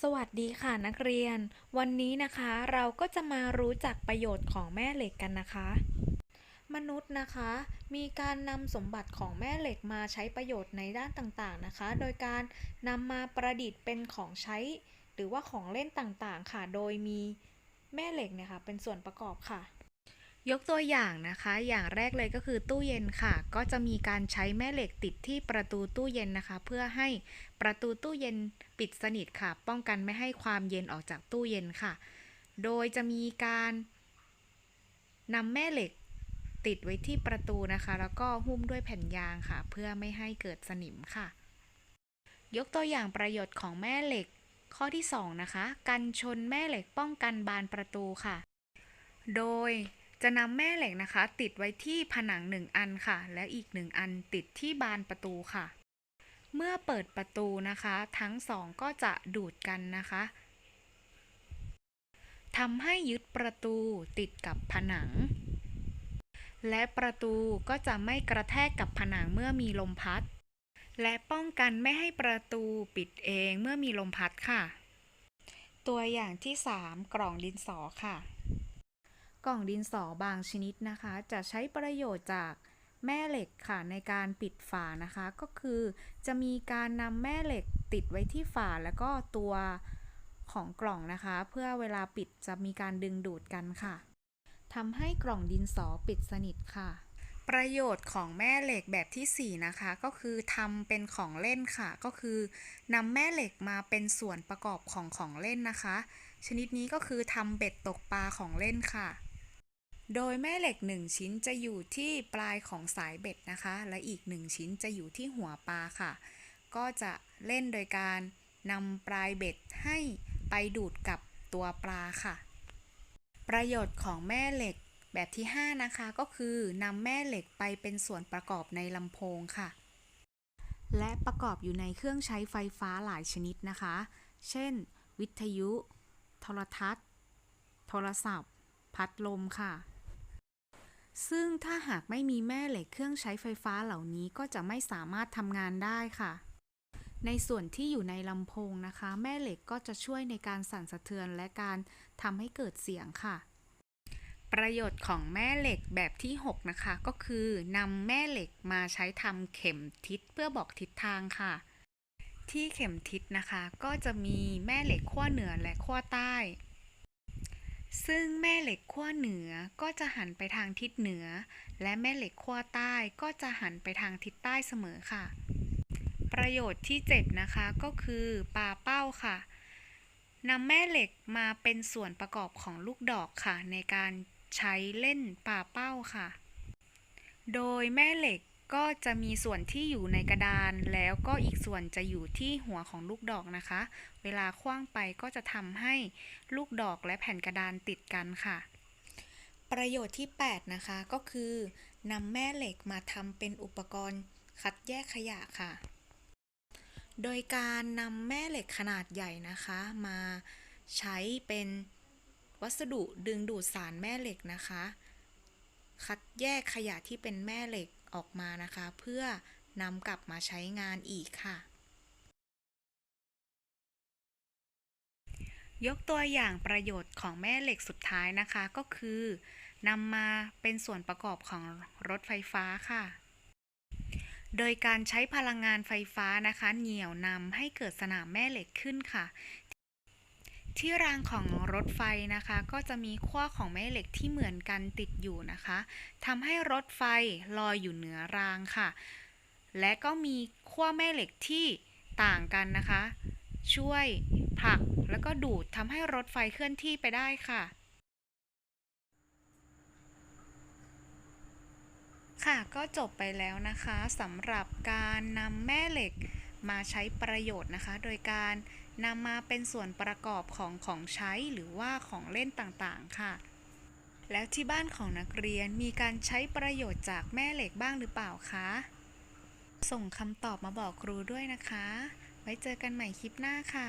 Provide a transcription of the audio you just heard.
สวัสดีค่ะนักเรียน วันนี้นะคะเราก็จะมารู้จักประโยชน์ของแม่เหล็กกันนะคะ มนุษย์นะคะ มีการนำสมบัติของแม่เหล็กมาใช้ประโยชน์ในด้านต่างๆนะคะ โดยการนำมาประดิษฐ์เป็นของใช้ หรือว่าของเล่นต่างๆค่ะ โดยมีแม่เหล็กเนี่ยค่ะเป็นส่วนประกอบค่ะ ยกตัวอย่างนะคะ อย่างแรกเลยก็คือตู้เย็นค่ะ ก็จะมีการใช้แม่เหล็กติดที่ประตูตู้เย็นนะคะ เพื่อให้ประตูตู้เย็นปิดสนิทค่ะ ป้องกันไม่ให้ความเย็นออกจากตู้เย็นค่ะ โดยจะมีการนำแม่เหล็กติดไว้ที่ประตูนะคะ แล้วก็หุ้มด้วยแผ่นยางค่ะ เพื่อไม่ให้เกิดสนิมค่ะ ยกตัวอย่างประโยชน์ของแม่เหล็ก ข้อที่สองนะคะ กันชนแม่เหล็กป้องกันบานประตูค่ะ โดย จะนำแม่เหล็กนะคะ ติดไว้ที่ผนังหนึ่งอันค่ะ และอีกหนึ่งอันติดที่บานประตูค่ะ เมื่อเปิดประตูนะคะ ทั้งสองก็จะดูดกันนะคะทำให้ยึดประตูติดกับผนัง และประตูก็จะไม่กระแทกกับผนังเมื่อมีลมพัด และป้องกันไม่ให้ประตูปิดเองเมื่อมีลมพัดค่ะ ตัวอย่างที่ 3 กล่องดินสอค่ะ กล่องดินสอบางชนิดนะคะ จะใช้ประโยชน์จากแม่เหล็กค่ะในการปิดฝานะคะ ก็คือจะมีการนำแม่เหล็กติดไว้ที่ฝาแล้วก็ตัวของกล่องนะคะ เพื่อเวลาปิดจะมีการดึงดูดกันค่ะทำให้กล่องดินสอปิดสนิทค่ะ ประโยชน์ของแม่เหล็กแบบที่ 4 นะคะ ก็คือทำเป็นของเล่นค่ะ ก็คือนำแม่เหล็กมาเป็นส่วนประกอบของของเล่นนะคะ ชนิดนี้ก็คือทำเบ็ดตกปลาของเล่นค่ะ โดยแม่เหล็ก 1 ชิ้นจะอยู่ที่ปลายของสายเบ็ดนะคะ และอีก 1 ชิ้นจะอยู่ที่หัวปลาค่ะ ก็จะเล่นโดยการนำปลายเบ็ดให้ไปดูดกับตัวปลาค่ะ ประโยชน์ของแม่เหล็กแบบที่ 5 นะคะก็คือนำแม่เหล็กไปเป็นส่วนประกอบในลำโพงค่ะ และประกอบอยู่ในเครื่องใช้ไฟฟ้าหลายชนิดนะคะ เช่น วิทยุ โทรทัศน์ โทรศัพท์ พัดลมค่ะ ซึ่งถ้าหากไม่มีแม่เหล็กเครื่องใช้ไฟฟ้าเหล่านี้ก็จะไม่สามารถทำงานได้ค่ะ ในส่วนที่อยู่ในลำโพงนะคะ แม่เหล็กก็จะช่วยในการสั่นสะเทือนและการทำให้เกิดเสียงค่ะ ประโยชน์ของแม่เหล็กแบบที่ 6 นะคะ ก็คือนำแม่เหล็กมาใช้ทำเข็มทิศเพื่อบอกทิศทางค่ะ ที่เข็มทิศนะคะ ก็จะมีแม่เหล็กขั้วเหนือและขั้วใต้ ซึ่งแม่เหล็กขั้วเหนือก็จะหันไปทางทิศเหนือ และแม่เหล็กขั้วใต้ก็จะหันไปทางทิศใต้เสมอค่ะ ประโยชน์ที่ 7 นะคะก็คือปลาเป้าค่ะนำแม่เหล็กมาเป็นส่วนประกอบของลูกดอกค่ะ ในการใช้เล่นปลาเป้าค่ะ โดยแม่เหล็ก ก็จะมีส่วนที่อยู่ในกระดานแล้วก็อีกส่วนจะอยู่ที่หัวของลูกดอกนะคะ เวลาคว้างไปก็จะทำให้ลูกดอกและแผ่นกระดานติดกันค่ะ ประโยชน์ที่ 8 นะคะก็คือนำแม่เหล็กมาทำเป็นอุปกรณ์คัดแยกขยะค่ะ โดยการนำแม่เหล็กขนาดใหญ่นะคะ มาใช้เป็นวัสดุดึงดูดสารแม่เหล็กนะคะ คัดแยกขยะที่เป็นแม่เหล็ก ออกมานะคะ เพื่อนำกลับมาใช้งานอีกค่ะ ยกตัวอย่างประโยชน์ของแม่เหล็กสุดท้ายนะคะก็คือนำมาเป็นส่วนประกอบของรถไฟฟ้าค่ะ โดยการใช้พลังงานไฟฟ้านะคะ เหนี่ยวนำให้เกิดสนามแม่เหล็กขึ้นค่ะ ที่รางของรถไฟนะคะ ก็จะมีขั้วของแม่เหล็กที่เหมือนกันติดอยู่นะคะทำให้รถไฟลอยอยู่เหนือรางค่ะ และก็มีขั้วแม่เหล็กที่ต่างกันนะคะ ช่วยผลักแล้วก็ดูดทำให้รถไฟเคลื่อนที่ไปได้ค่ะค่ะก็จบไปแล้วนะคะสำหรับการนำแม่เหล็ก มาใช้ประโยชน์นะคะ โดยการนำมาเป็นส่วนประกอบของของใช้หรือว่าของเล่นต่างๆค่ะ แล้วที่บ้านของนักเรียนมีการใช้ประโยชน์จากแม่เหล็กบ้างหรือเปล่าคะ ส่งคำตอบมาบอกครูด้วยนะคะ ไว้เจอกันใหม่คลิปหน้าค่ะ